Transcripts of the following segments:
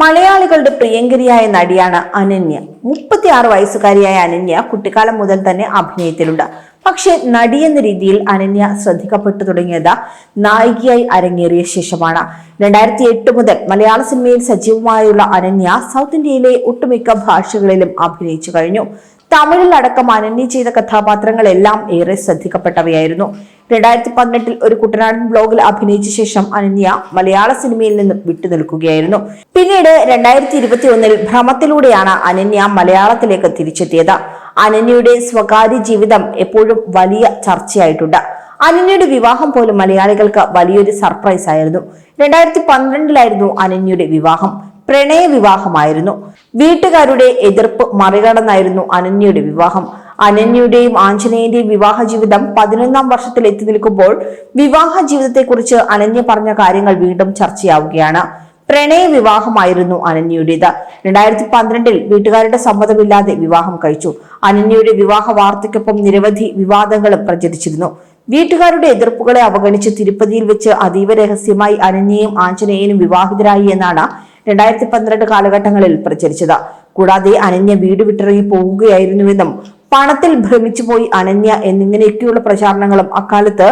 മലയാളികളുടെ പ്രിയങ്കരിയായ നടിയാണ് അനന്യ. മുപ്പത്തിയാറ് വയസ്സുകാരിയായ അനന്യ കുട്ടിക്കാലം മുതൽ തന്നെ അഭിനയത്തിലുണ്ട്. പക്ഷേ നടി എന്ന രീതിയിൽ അനന്യ ശ്രദ്ധിക്കപ്പെട്ടു തുടങ്ങിയത് നായികയായി അരങ്ങേറിയ ശേഷമാണ്. രണ്ടായിരത്തി എട്ട് മുതൽ മലയാള സിനിമയിൽ സജീവമായുള്ള അനന്യ സൗത്ത് ഇന്ത്യയിലെ ഒട്ടുമിക്ക ഭാഷകളിലും അഭിനയിച്ചു കഴിഞ്ഞു. തമിഴിൽ അടക്കം അനന്യ ചെയ്ത കഥാപാത്രങ്ങളെല്ലാം ഏറെ ശ്രദ്ധിക്കപ്പെട്ടവയായിരുന്നു. രണ്ടായിരത്തി പതിനെട്ടിൽ ഒരു കുട്ടനാടൻ ബ്ലോഗിൽ അഭിനയിച്ച ശേഷം അനന്യ മലയാള സിനിമയിൽ നിന്നും വിട്ടുനിൽക്കുകയായിരുന്നു. പിന്നീട് രണ്ടായിരത്തി ഇരുപത്തി ഒന്നിൽ ഭ്രമത്തിലൂടെയാണ് അനന്യ മലയാളത്തിലേക്ക് തിരിച്ചെത്തിയത്. അനന്യയുടെ സ്വകാര്യ ജീവിതം എപ്പോഴും വലിയ ചർച്ചയായിട്ടുണ്ട്. അനന്യയുടെ വിവാഹം പോലും മലയാളികൾക്ക് വലിയൊരു സർപ്രൈസ് ആയിരുന്നു. രണ്ടായിരത്തി പന്ത്രണ്ടിലായിരുന്നു അനന്യയുടെ വിവാഹം. പ്രണയ വിവാഹമായിരുന്നു. വീട്ടുകാരുടെ എതിർപ്പ് മറികടന്നായിരുന്നു അനന്യയുടെ വിവാഹം. അനന്യയുടെയും ആഞ്ജനേയന്റെയും വിവാഹ ജീവിതം പതിനൊന്നാം വർഷത്തിൽ എത്തി നിൽക്കുമ്പോൾ വിവാഹ ജീവിതത്തെക്കുറിച്ച് അനന്യ പറഞ്ഞ കാര്യങ്ങൾ വീണ്ടും ചർച്ചയാവുകയാണ്. പ്രണയ വിവാഹമായിരുന്നു അനന്യയുടേത്. രണ്ടായിരത്തി പന്ത്രണ്ടിൽ വീട്ടുകാരുടെ സമ്മതമില്ലാതെ വിവാഹം കഴിച്ചു. അനന്യയുടെ വിവാഹ വാർത്തയ്ക്കൊപ്പം നിരവധി വിവാദങ്ങളും പ്രചരിച്ചിരുന്നു. വീട്ടുകാരുടെ എതിർപ്പുകളെ അവഗണിച്ച് തിരുപ്പതിയിൽ വെച്ച് അതീവ രഹസ്യമായി അനന്യയും ആഞ്ജനേയനും വിവാഹിതരായി എന്നാണ് രണ്ടായിരത്തി പന്ത്രണ്ട് കാലഘട്ടങ്ങളിൽ പ്രചരിച്ചത്. കൂടാതെ അനന്യ വീട് വിട്ടിറങ്ങി പോവുകയായിരുന്നുവെന്നും പണത്തിൽ ഭ്രമിച്ചുപോയി അനന്യ എന്നിങ്ങനെയൊക്കെയുള്ള പ്രചാരണങ്ങളും അക്കാലത്ത്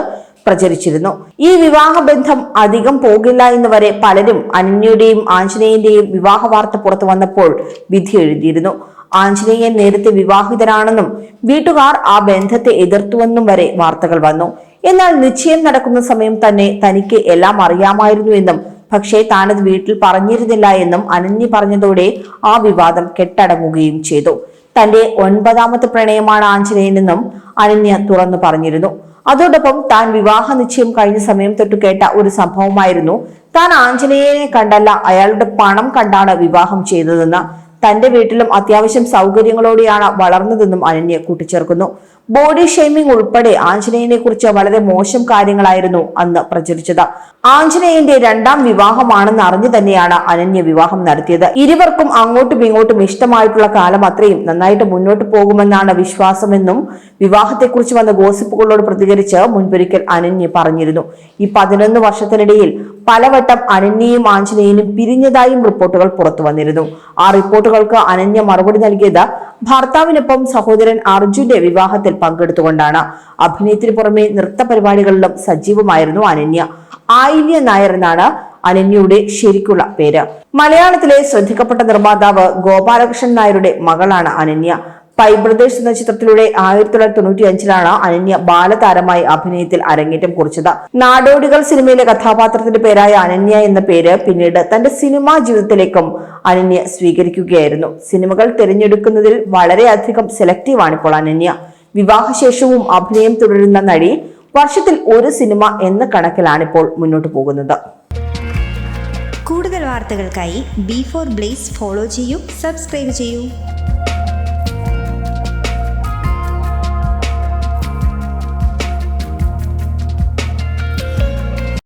പ്രചരിച്ചിരുന്നു. ഈ വിവാഹ ബന്ധം അധികം പോകില്ല എന്ന് വരെ പലരും അനന്യയുടെയും ആഞ്ജനേയന്റെയും വിവാഹ വാർത്ത പുറത്തു വന്നപ്പോൾ വിധി എഴുതിയിരുന്നു. ആഞ്ജനേയൻ നേരത്തെ വിവാഹിതരാണെന്നും വീട്ടുകാർ ആ ബന്ധത്തെ എതിർത്തുവെന്നും വരെ വാർത്തകൾ വന്നു. എന്നാൽ നിശ്ചയം നടക്കുന്ന സമയം തന്നെ തനിക്ക് എല്ലാം അറിയാമായിരുന്നു എന്നും പക്ഷേ താനത് വീട്ടിൽ പറഞ്ഞിരുന്നില്ല എന്നും അനന്യ പറഞ്ഞതോടെ ആ വിവാദം കെട്ടടങ്ങുകയും ചെയ്തു. തന്റെ ഒൻപതാമത്തെ പ്രണയമാണ് ആഞ്ജനേയനെന്നും അനന്യ തുറന്നു പറഞ്ഞിരുന്നു. അതോടൊപ്പം താൻ വിവാഹ നിശ്ചയം കഴിഞ്ഞ സമയം തൊട്ട് കേട്ട ഒരു സംഭവമായിരുന്നു. താൻ ആഞ്ജനേയനെ കണ്ടല്ല അയാളുടെ പണം കണ്ടാണ് വിവാഹം ചെയ്തതെന്ന്. തന്റെ വീട്ടിലും അത്യാവശ്യം സൗകര്യങ്ങളോടെയാണ് വളർന്നതെന്നും അനന്യ കൂട്ടിച്ചേർക്കുന്നു. ബോഡി ഷെയ്മിംഗ് ഉൾപ്പെടെ ആഞ്ജനേയനെ കുറിച്ച് വളരെ മോശം കാര്യങ്ങളായിരുന്നു അന്ന് പ്രചരിച്ചത്. ആഞ്ജനേയന്റെ രണ്ടാം വിവാഹമാണെന്ന് അറിഞ്ഞു തന്നെയാണ് അനന്യ വിവാഹം നടത്തിയത്. ഇരുവർക്കും അങ്ങോട്ടും ഇങ്ങോട്ടും ഇഷ്ടമായിട്ടുള്ള കാലം അത്രയും നന്നായിട്ട് മുന്നോട്ട് പോകുമെന്നാണ് വിശ്വാസമെന്നും വിവാഹത്തെക്കുറിച്ച് വന്ന ഗോസിപ്പുകളോട് പ്രതികരിച്ച് മുൻപൊരിക്കൽ അനന്യ പറഞ്ഞിരുന്നു. ഈ പതിനൊന്ന് വർഷത്തിനിടയിൽ പലവട്ടം അനന്യയും ആഞ്ജനേയനും പിരിഞ്ഞതായും റിപ്പോർട്ടുകൾ പുറത്തു വന്നിരുന്നു. ആ റിപ്പോർട്ടുകൾക്ക് അനന്യ മറുപടി നൽകിയത് ഭർത്താവിനൊപ്പം സഹോദരൻ അർജുന്റെ വിവാഹത്തിൽ പങ്കെടുത്തുകൊണ്ടാണ്. അഭിനയത്തിന് പുറമെ നൃത്ത പരിപാടികളിലും സജീവമായിരുന്നു അനന്യ. ആയില്യ നായർ എന്നാണ് അനന്യയുടെ ശരിക്കുള്ള പേര്. മലയാളത്തിലെ ശ്രദ്ധിക്കപ്പെട്ട നിർമ്മാതാവ് ഗോപാലകൃഷ്ണൻ നായരുടെ മകളാണ് അനന്യ. പൈ ബ്രദേഴ്സ് എന്ന ചിത്രത്തിലൂടെ ആയിരത്തി തൊള്ളായിരത്തി തൊണ്ണൂറ്റി അഞ്ചിലാണ് അനന്യ ബാലതാരമായി അഭിനയത്തിൽ അരങ്ങേറ്റം കുറിച്ചത്. നാടോടികൾ സിനിമയിലെ കഥാപാത്രത്തിന്റെ പേരായ അനന്യ എന്ന പേര് പിന്നീട് തന്റെ സിനിമാ ജീവിതത്തിലേക്കും അനന്യ സ്വീകരിക്കുകയായിരുന്നു. സിനിമകൾ തിരഞ്ഞെടുക്കുന്നതിൽ വളരെയധികം സെലക്റ്റീവാണ് ഇപ്പോൾ അനന്യ. വിവാഹശേഷവും അഭിനയം തുടരുന്ന നടി വർഷത്തിൽ ഒരു സിനിമ എന്ന കണക്കിലാണ് ഇപ്പോൾ മുന്നോട്ട് പോകുന്നത്. കൂടുതൽ വാർത്തകൾക്കായി ബി ഫോർ ബ്ലേസ് ഫോളോ ചെയ്യൂ സബ്സ്ക്രൈബ് ചെയ്യൂ.